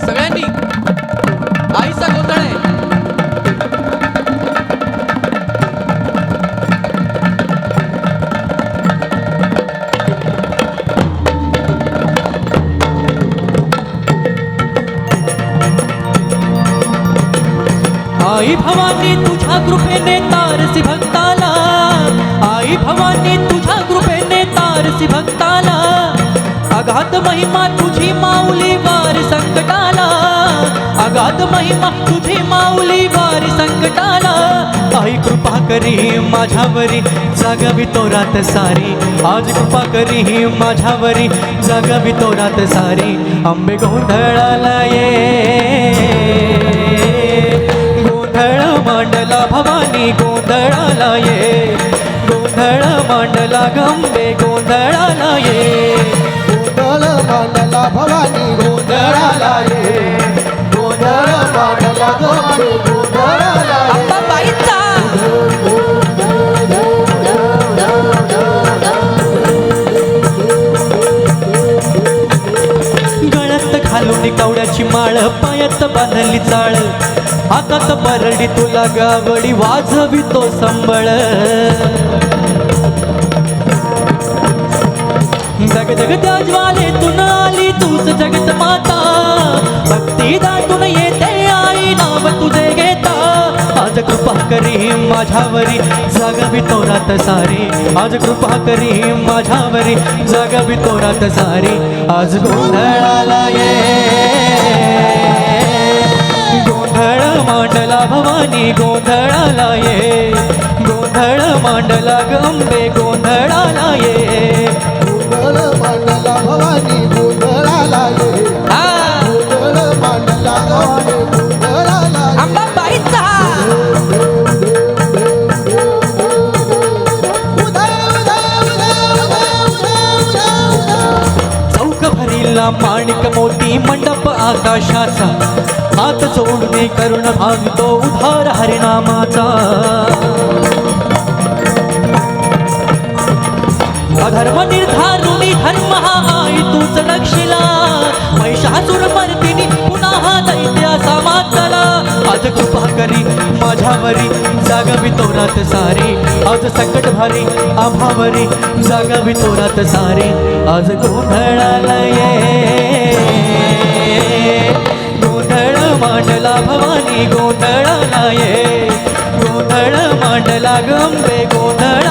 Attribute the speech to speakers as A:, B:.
A: सगळ्यांनी आईचा गोंधळ आहे.
B: आई भवानी तुझ्या कृपेने तारसी भक्ताला. आई भवानी तुझ्या कृपेने तारसी भक्ताला. अगाध महिमा तुझी माऊली वारी संकटाला अगाध महिमा तुझी माऊली वारी संकटाला. आई कृपा करी माझ्यावरी जागवी तो रात सारी. आज कृपा करी माझ्यावरी जागवी तो रात सारी. आंबे गोंधळाला ये. गोंधळ मांडला भवानी गोंधळाला ये. गोंधळ मांडला गंबे गोंधळाला ये. कवड्याची माळ पायात बांधली चाळ. हातात परडी तुला गावडी वाजवी तो संबळ. जग जग त्या ज्वालेतून आली तूच जगत माता. भक्ती दाटून येते आई नाव तुझे घेता. आज कृपा करी माझ्यावरी जागवी तोरात सारी. आज कृपा करी माझ्यावरी जागवी तोरात सारी. आज गोंधळाला ये. गोंधळ मांडला भवानी गोंधळाला ये. गोंधळ मांडला गंबे गोंधळाला ये. भरीला माणिक मोती मंडप आकाशाचा. हात जोडणे करुण भागतो उधार हरिनामाचा. अधर्म निर्धारुणी धर्म हा आई तूच लक्षिला महिषासुर मर्दिनी पुन्हा हा दैत्याचा मातला. आज कृपा करी माझ्यावरी जागवी तोरात सारी. आज संकट भारी आभावरी जागवी तोरात सारी. आज गोंधळाला ये गोंधळ मांडला भवानी गोंधळाला ये गोंधळ मांडला गंबे गोंधळ